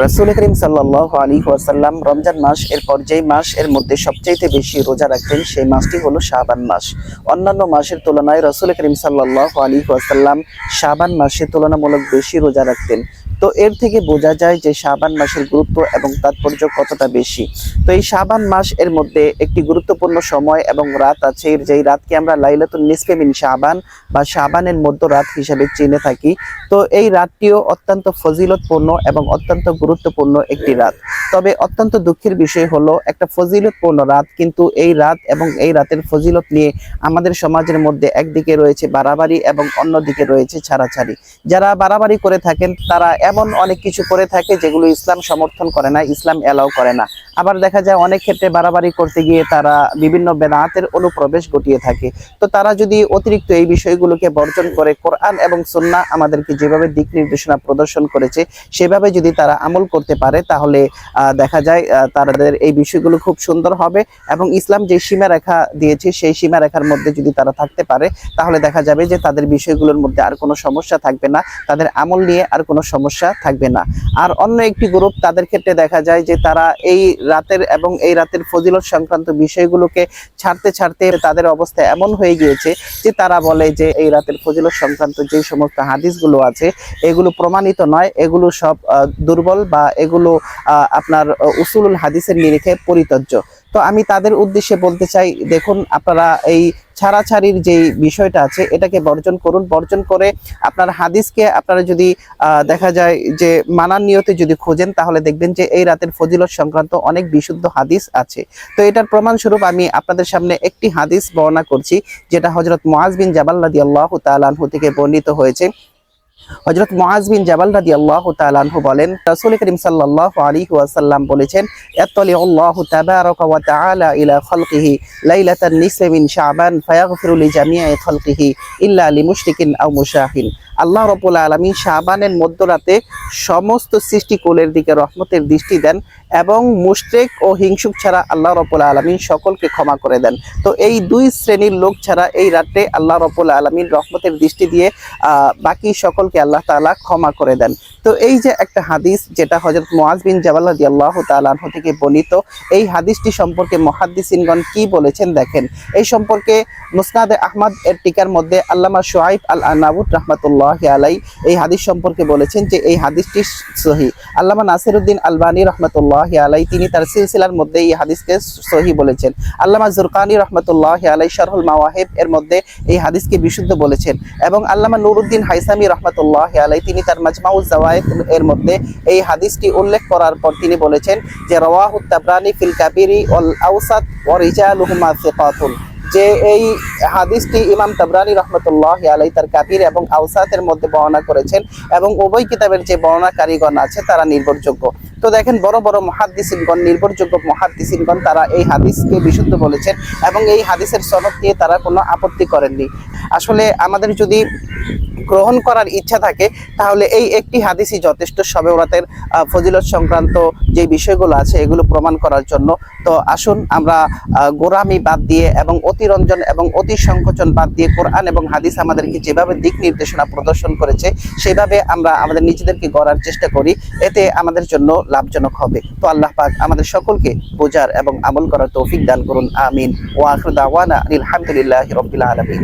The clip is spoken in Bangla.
রসুল করিম সাল্লাহ আলী ওয়াসাল্লাম রমজান মাস এরপর যেই মাস এর মধ্যে সবচাইতে বেশি রোজা রাখতেন, সেই মাসটি হলো শাহবান মাস। অন্যান্য মাসের তুলনায় রসুল করিম সাল্লাহ আলী ওয়াসাল্লাম শাহবান মাসে তুলনামূলক বেশি রোজা রাখতেন। তো এর থেকে বোঝা যায় যে শাবান মাসের গুরুত্ব এবং তাৎপর্য কতটা বেশি। তো এই শাবান মাস এর মধ্যে একটি গুরুত্বপূর্ণ সময় এবং রাত আছে। যেই রাতকে আমরা লাইলাতুল নিসফে মিন শাবান বা শাবানের মধ্য রাত হিসেবে চিনে থাকি। তো এই রাতটিও অত্যন্ত ফজিলতপূর্ণ এবং অত্যন্ত গুরুত্বপূর্ণ একটি রাত। তবে অত্যন্ত দুঃখের বিষয় হলো, একটা ফজিলতপূর্ণ রাত কিন্তু এই রাত এবং এই রাতের ফজিলত নিয়ে আমাদের সমাজের মধ্যে একদিকে রয়েছে বাড়াবাড়ি এবং অন্যদিকে রয়েছে ছাড়াছাড়ি। যারা বাড়াবাড়ি করে থাকেন, তারা এমন অনেক কিছু করে থাকে যেগুলো ইসলাম সমর্থন করে না, ইসলাম এলাও করে না। আবার দেখা যায় অনেক ক্ষেত্রে বাড়াবাড়ি করতে গিয়ে তারা বিভিন্ন বেদাতের অনুপ্রবেশ ঘটিয়ে থাকে। তো তারা যদি অতিরিক্ত এই বিষয়গুলোকে বর্জন করে, কোরআন এবং সুন্না আমাদেরকে যেভাবে দিক নির্দেশনা প্রদর্শন করেছে, সেভাবে যদি তারা আমল করতে পারে, তাহলে দেখা যায় তাদের এই বিষয়গুলো খুব সুন্দর হবে এবং ইসলাম যে সীমারেখা দিয়েছে, সেই সীমারেখার মধ্যে যদি তারা থাকতে পারে, তাহলে দেখা যাবে যে তাদের বিষয়গুলোর মধ্যে আর কোনো সমস্যা থাকবে না। তাদের আমল নিয়ে আর কোনো সমস্যা থাকবে না। আর অন্য একটি গ্রুপ তাদের ক্ষেত্রে দেখা যায় যে তারা এই রাতের এবং এই রাতের ফজিলত সংক্রান্ত বিষয়গুলোকে ছাড়তে ছাড়তে তাদের অবস্থা এমন হয়ে গিয়েছে যে তারা বলে যে এই রাতের ফজিলত সংক্রান্ত যে সমস্ত হাদিসগুলো আছে, এগুলো প্রমাণিত নয়। এগুলো সব দুর্বল বা এগুলো আপনার উসুলুল হাদিসের নিরিখে পরিতজ্য। তো আমি তাদের উদ্দেশ্যে বলতে চাই, দেখুন আপনারা এই ছাড়াছাড়ির যে বিষয়টা আছে, এটাকে বর্জন করুন। বর্জন করে আপনার হাদিসকে আপনারা যদি দেখা যায় যে মানার নিয়তে যদি খোঁজেন, তাহলে দেখবেন যে এই রাতের ফজিলত সংক্রান্ত অনেক বিশুদ্ধ হাদিস আছে। তো এটার প্রমাণস্বরূপ আমি আপনাদের সামনে একটি হাদিস বর্ণনা করছি, যেটা হজরত মুআজ বিন জাবাল রাদিয়াল্লাহু তাআলা আনহু থেকে বর্ণিত হয়েছে। হজরত মোয়াজ বিন জাবাল রাদি আল্লাহ আনহু বলেন, রসুল করিম সাল্লাহ আলী ওয়াসাল্লাম বলেছেন এতলি আল্লাহ তাবারক ওয়া তাআলা ইলা খালকিহি লাইলাতান নিসফি মিন শাবান ফায়াগফিরু লিজামিই খালকিহি ইল্লা লিমুশরিকিন আও মুশাহিন। আল্লাহ রাব্বুল আলামিন শাবানের মধ্যরাতে সমস্ত সৃষ্টিকুলের দিকে রহমতের দৃষ্টি দেন এবং মুশরিক ও হিংসুক ছাড়া আল্লাহ রাব্বুল আলামিন সকলকে ক্ষমা করে দেন। তো এই দুই শ্রেণির লোক ছাড়া এই রাতে আল্লাহ রাব্বুল আলামিন রহমতের দৃষ্টি দিয়ে বাকি সকলকে আল্লাহ তাআলা ক্ষমা করে দেন। তো এই যে একটা হাদিস যেটা হযরত মুআজ বিন জাবাল রাদিয়াল্লাহু তাআলা আনহু থেকে বর্ণিত, এই হাদিসটি সম্পর্কে মুহাদ্দিসিনগণ কি বলেছেন দেখেন। এই সম্পর্কে মুসনাদে আহমদ এর টিকার মধ্যে আল্লামা শুআইব আল আনাবুত রাহমাতুল্লাহ আলাই এই হাদিস সম্পর্কে বলেছেন যে এই হাদিসটি সহি। আল্লামা নাসিরুদ্দিন আলবানী রহমতুল্লাহ আলাই তিনি তার সিলসিলার মধ্যে এই হাদিসকে সহি বলেছেন। আল্লামা জুরকানি রহমতুল্লাহ আলাই শারহুল মাওয়াহিব এর মধ্যে এই হাদিসকে বিশুদ্ধ বলেছেন এবং আল্লামা নুরুদ্দিন হাইসামি রহমতুল্লাহ আলাই, তিনি তার মাজমাউজ জাওয়ায়েদ এর মধ্যে এই হাদিসটি উল্লেখ করার পর তিনি বলেছেন যে, রওয়াহু তাবরানি ফিল কাবিরি ওয়াল আওসাত ওয়া রিজালুহুমা সিকাতুন। যে এই হাদিসটি ইমাম তাবরানি রহমতুল্লাহ আলাই তার কাবির এবং আউসাতের মধ্যে বর্ণনা করেছেন এবং উভয় কিতাবের যে বর্ণনাকারীগণ আছে তারা নির্ভরযোগ্য। তো দেখেন বড় বড় মহাদ্দিসিনগণ, নির্ভরযোগ্য মহাদ্দিসিনগণ তারা এই হাদিসকে বিশুদ্ধ বলেছেন এবং এই হাদিসের সনদ নিয়ে তারা কোনো আপত্তি করেননি। আসলে আমাদের যদি গ্রহণ করার ইচ্ছা থাকে, তাহলে এই একটি হাদিসই যথেষ্ট সবে ওরাতের ফজিলত সংক্রান্ত যে বিষয়গুলো আছে এগুলো প্রমাণ করার জন্য। তো আসুন আমরা গোরামি বাদ দিয়ে এবং অতিরঞ্জন এবং অতি সংকোচন বাদ দিয়ে কোরআন এবং হাদিস আমাদেরকে যেভাবে দিক নির্দেশনা প্রদর্শন করেছে, সেভাবে আমরা আমাদের নিজেদেরকে গড়ার চেষ্টা করি। এতে আমাদের জন্য লাভজনক হবে। তো আল্লাহ পাক আমাদের সকলকে বোঝার এবং আমল করার তৌফিক দান করুন। আমিন। ওয়া আখির দাওয়ানা আলহামদুলিল্লাহি রাব্বিল আলামিন।